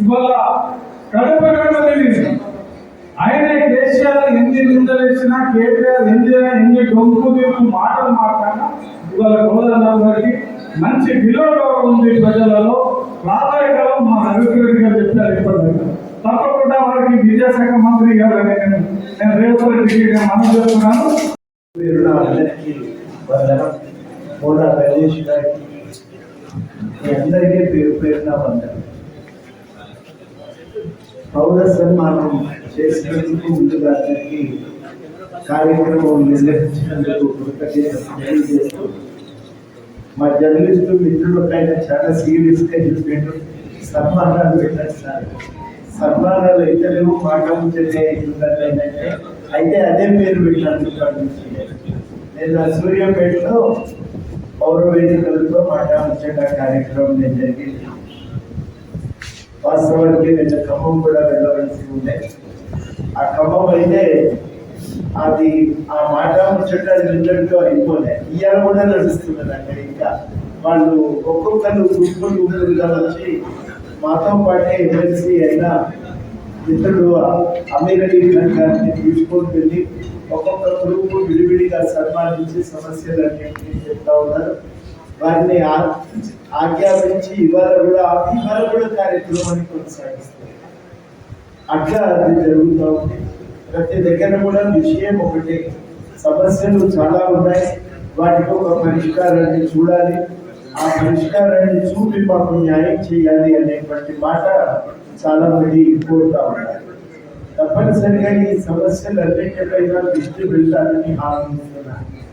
ఇవాళ కడప కడప తెలియదు ఆయనే కేసీఆర్ ఎన్ని నిందలేసినా కేటీఆర్ ఎన్ని ఎన్ని డొంకు దిక్కు మాటలు మాట్లాడినా ఇవాళ గోదావరి గారికి మంచి విలువగా ఉంది ప్రజలలో. ప్రాధాన్యతలో మా రవిరెడ్డి గారు చెప్పారు ఇప్పటికీ. తప్పకుండా వారికి విద్యాశాఖ మంత్రి గారు నేను నేను రేవంత్ రెడ్డికి నేను మనం చేస్తున్నాను. మీ అందరికీ పేరు పేరున వందనం. పౌర సన్మానం చేసినందుకు ముందుగా అందరికీ కార్యక్రమం నిర్వహించినందుకు తెలియజేస్తూ మా జర్నలిస్టు మిత్రులపైన చాలా సీరియస్గా చెప్పాడు సన్మానాలు పెట్టారు సన్మానాలు అయితే లేవు మాట ముందే అయితే అదే పేరు పెట్టాను నేను సూర్యాపేటలో పౌర వేదికలతో మాట ముచ్చట కార్యక్రమం నేను జరిగింది. వాస్తవానికి నేను ఖమ్మం కూడా వెళ్ళవలసి ఉండే. ఆ ఖమ్మం అయితే అది ఆ మాట ముచ్చట నిన్నటితో అయిపోలే. ఇవాళ కూడా నడుస్తున్నది అక్కడ ఇంకా. వాళ్ళు ఒక్కొక్కరు గుంపులు గుంపులుగా వచ్చి. మాతో పాటే ఎమ్మెల్సీ అయిన మిత్రుడు అమీర్ అలీ ఖాన్ గారిని తీసుకొని వెళ్ళి ఒక్కొక్క గ్రూప్ విడివిడిగా సన్మానించి సమస్యలన్నింటినీ చెప్తా ఉన్నారు. వారిని ఆజ్ఞాపించి ఇవాళ కూడా ఇవాళ కూడా కార్యక్రమాన్ని కొనసాగిస్తారు. అట్లా అది జరుగుతూ ఉంది. ప్రతి దగ్గర కూడా విషయం ఒకటి. సమస్యలు చాలా ఉన్నాయి. వాటికి ఒక పరిష్కారాన్ని చూడాలి. ఆ పరిష్కారాన్ని చూపి మాకు న్యాయం చేయాలి అనేటువంటి మాట చాలా మంది కోరుతా ఉన్నారు. తప్పనిసరిగా ఈ సమస్యలు అన్నింటిపైన దృష్టి వెళ్ళాలని హామీస్తున్నాను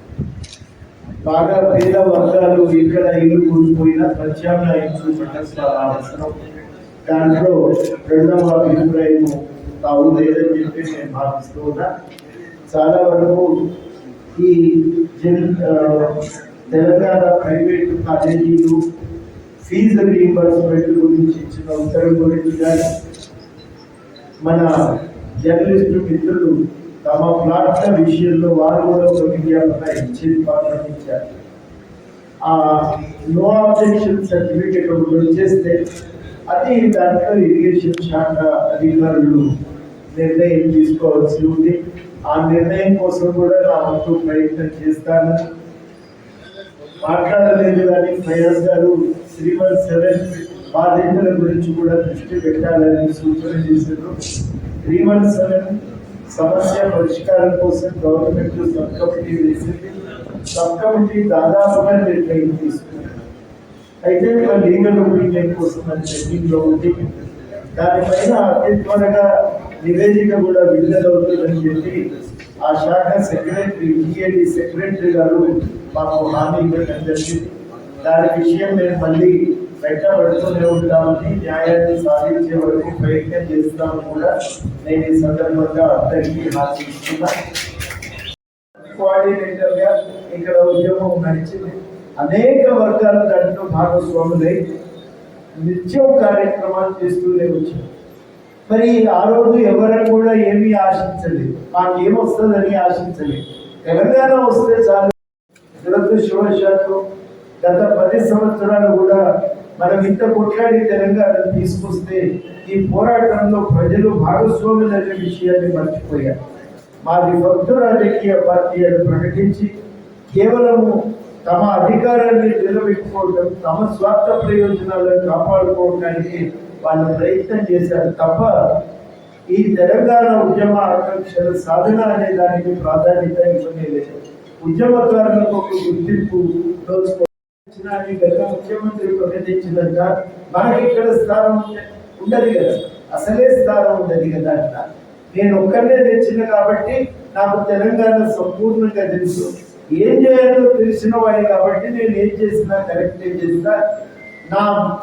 బాగా పేద వర్గాలు ఇక్కడ ఇల్లు కూలిపోయిన ప్రత్యామ్నాయం చూపడం చాలా అవసరం. దాంట్లో రెండవ అభిప్రాయం తాము లేదని చెప్పి నేను భావిస్తూ ఉన్నా. చాలా వరకు ఈ జన్ తెలంగాణ ప్రైవేట్ కాలేజీలు ఫీజు రీయింబర్స్మెంట్ గురించి ఇచ్చిన ఉత్తర్వు గురించి కానీ మన జర్నలిస్టు మిత్రులు తమ ప్లాట్ల విషయంలో వారు కూడా ఒక విజ్ఞాపన ఇచ్చి ప్రారంభించారు ఆ నో ఆబ్జెక్షన్ సర్టిఫికేట్ ఒకటి చేస్తే అది దాంట్లో ఇరిగేషన్ శాఖ అధికారులు నిర్ణయం తీసుకోవాల్సి ఉంది. ఆ నిర్ణయం కోసం కూడా నా వంతు ప్రయత్నం చేస్తాను. మాట్లాడలేదు కానీ ఫైనాన్స్ గారు త్రీ సెవెన్ బాధితుల గురించి కూడా దృష్టి పెట్టాలని సూచన చేశారు. త్రీ వన్ సెవెన్ సమస్య పరిష్కారం కోసం గవర్నమెంట్ సబ్ కమిటీ వేసింది. సబ్ కమిటీ దాదాపుగా నిర్ణయం తీసుకుంది అయితే ఒక లీగల్ ఒపీనియన్ కోసం అది చెకింగ్లో ఉంది. దానిపైన అతి త్వరగా నివేదిక కూడా విడుదలవుతుందని చెప్పి ఆ శాఖ సెక్రటరీ ఈఏడి సెక్రటరీ గారు మాకు హామీ ఇవ్వడం జరిగింది. దాని విషయం మేము మళ్ళీ వెంటబడుతూనే ఉంటామని న్యాయాన్ని సాధించే వరకు ప్రయత్నం చేస్తామని కూడా నేను ఈ సందర్భంగా అందరికీ హామీ ఇస్తున్నాను ఇక్కడ ఉద్యోగం నడిచింది. అనేక వర్గాల దాంట్లో భాగస్వాములై నిత్యం కార్యక్రమాలు చేస్తూనే వచ్చారు. మరి ఆ రోజు ఎవరైనా కూడా ఏమీ ఆశించలేదు. మాకేమొస్తుందని ఆశించలేదు. తెలంగాణ వస్తే చాలు. దురదృష్టవశాత్తు గత పది సంవత్సరాలు కూడా మనం ఇంత కొట్లాడి తెలంగాణ తీసుకొస్తే ఈ పోరాటంలో ప్రజలు భాగస్వాములైన విషయాన్ని మర్చిపోయారు. మాది భక్తు రాజకీయ పార్టీ అని ప్రకటించి కేవలము తమ అధికారాన్ని నిలబెట్టుకోవడం తమ స్వార్థ ప్రయోజనాలను కాపాడుకోవడానికి వాళ్ళు ప్రయత్నం చేశారు తప్ప ఈ తెలంగాణ ఉద్యమ ఆకాంక్షల సాధన అనే దానికి ప్రాధాన్యత ఇవ్వలేదు ఉద్యమకారులకు ఒక గుర్తింపు దోచుకో ముఖ్యమంత్రి ప్రకటించినంత మనకి ఇక్కడ స్థానం ఉండదు కదా. అసలే స్థానం ఉండదు కదా అంట. నేను ఒక్కరినే తెచ్చిన కాబట్టి నాకు తెలంగాణ సంపూర్ణంగా తెలుసు. ఏం చేయాలో తెలిసిన వాడి కాబట్టి నేను ఏం చేసినా కరెక్టే చేసినా నా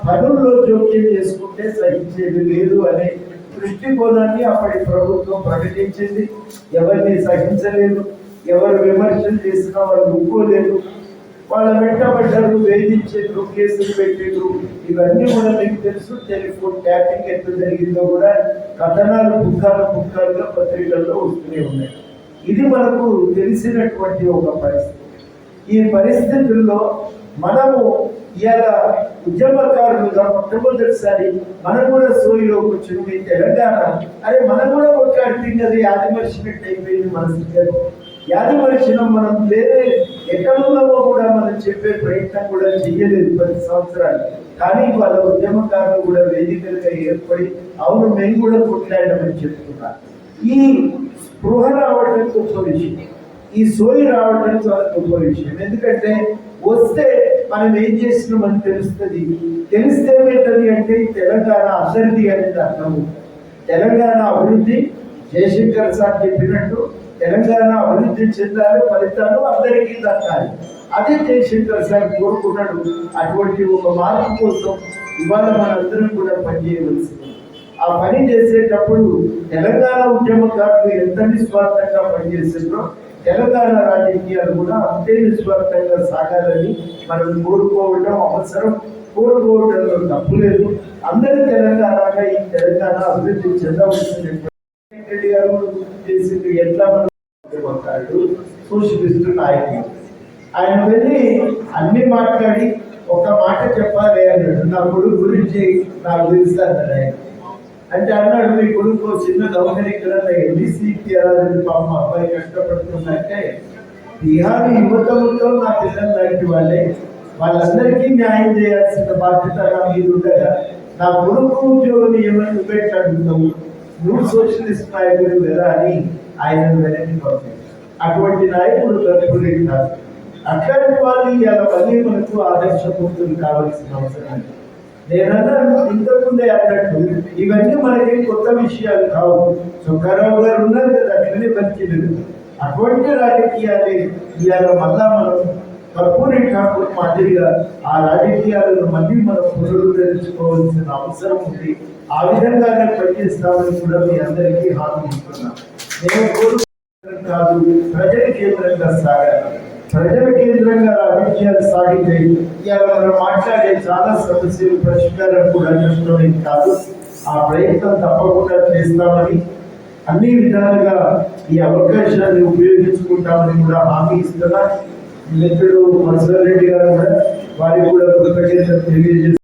పనుల్లో జోక్యం చేసుకుంటే సహించేది లేదు అనే దృష్టికోణాన్ని అప్పటి ప్రభుత్వం ప్రకటించింది. ఎవరిని సహించలేదు ఎవరు విమర్శలు చేసినా వాళ్ళు ఒప్పుకోలేదు. వాళ్ళ వెంటబడ్డారు వేధించారు కేసులు పెట్టారు ఇవన్నీ కూడా మీకు తెలుసు. టెలిఫోన్ ట్యాపింగ్ ఎట్లా జరిగిందో కూడా కథనాలు పుస్తకాలు పుస్తకాలుగా పత్రికల్లో వస్తూనే ఉన్నాయి. ఇది మనకు తెలిసినటువంటి ఒక పరిస్థితి. ఈ పరిస్థితుల్లో మనము ఇలా ఉద్యమకారులుగా మొట్టమొదటిసారి మనం కూడా సోయిలో కూర్చుని తెలంగాణ అరే మనం కూడా కొట్లాడుతుంది అది ఆదిమర్చినట్టు అయిపోయింది మన సిద్ధం మనం వేరే ఎక్కడున్నామో కూడా మనం చెప్పే ప్రయత్నం కూడా చెయ్యలేదు పది సంవత్సరాలు కానీ వాళ్ళ ఉద్యమకారులు కూడా వేదికలుగా ఏర్పడి అవును మేము కూడా కొట్లాడమని చెప్తున్నారు. ఈ స్పృహ రావడం గొప్ప విషయం. ఈ సోయి రావడం చాలా గొప్ప విషయం. ఎందుకంటే వస్తే మనం ఏం చేస్తున్నామని తెలుస్తుంది. తెలిస్తే ఏంటది అంటే తెలంగాణ అందరిది అనేది అర్థం. తెలంగాణ అభివృద్ధి జయశంకర్ సార్ చెప్పినట్టు తెలంగాణ అభివృద్ధి చెందాలి ఫలితాలు అందరికీ దక్కాలి. అదే జయశంకర్ సార్ కోరుకున్నాడు. అటువంటి ఒక మార్పు కోసం ఇవాళ మనందరం కూడా పనిచేయవలసింది. ఆ పని చేసేటప్పుడు తెలంగాణ ఉద్యమకారులు ఎంత నిస్వార్థంగా పనిచేసిందో తెలంగాణ రాజకీయాలు కూడా అంతే నిస్వార్థంగా సాగాలని మనం కోరుకోవడం అవసరం. కోరుకోవడంలో తప్పు లేదు. అందరి తెలంగాణగా ఈ తెలంగాణ అభివృద్ధి చెందవలసిన రెడ్డి గారు చేసింది ఎట్లా మనం ఉద్యమకారుడు సోషలిస్టు నాయకుడు ఆయన వెళ్ళి అన్ని మాట్లాడి ఒక మాట చెప్పాలి అన్నాడు. నా కొడుకు గురించి నాకు తెలుసు అన్నాడు ఆయన. అంటే అన్నాడు మీ కొడుకు చిన్న దౌర్జన్యం ఎన్డీసీకి రాదని పాప అబ్బాయి కష్టపడుతుందంటే బీహార్ యువతలతో నా పిల్లలు లాంటి వాళ్ళే. వాళ్ళందరికీ న్యాయం చేయాల్సిన బాధ్యత నా మీద ఉండగా నా కొడుకు ఉద్యోగం ఏమైనా పెట్టి నువ్వు సోషలిస్ట్ నాయకుడు కదా అని ఆయన వెనక్కి పంపించారు. అటువంటి నాయకులు గర్భుడు కాదు అట్లాంటి వాళ్ళు ఇలా మళ్ళీ మనకు ఆదర్శపూర్తులు కావాల్సిన అవసరం నేనన్నా ఇంతకుముందే అన్నట్టు ఇవన్నీ మనకి కొత్త విషయాలు కావు. సుఖారావు గారు ఉన్నారు కదా అట్లనే పరిచయం. అటువంటి రాజకీయాలే ఇవాళ మళ్ళా మనం కర్పూరి ఠాకూర్ మాదిరిగా ఆ రాజకీయాలను మళ్ళీ మనం పునరుద్ధరించుకోవాల్సిన అవసరం ఉంది. ఆ విధంగానే పనిచేస్తామని కూడా మీ అందరికీ హామీ ఇస్తున్నాను. నేను కాదు. ప్రజల కేంద్రంగా సాగాలి. ప్రజల కేంద్రంగా రాజకీయాలు సాగితే ఇవాళ మనం మాట్లాడే చాలా సమస్యలు పరిష్కారం కూడా చేసుకోవడం కాదు. ఆ ప్రయత్నం తప్పకుండా చేస్తామని అన్ని విధాలుగా ఈ అవకాశాన్ని ఉపయోగించుకుంటామని కూడా హామీ ఇస్తున్నా. మిత్రుడు మత్స్వర్ రెడ్డి గారు కూడా వారికి కూడా కృతజ్ఞతలు తెలియజేస్తారు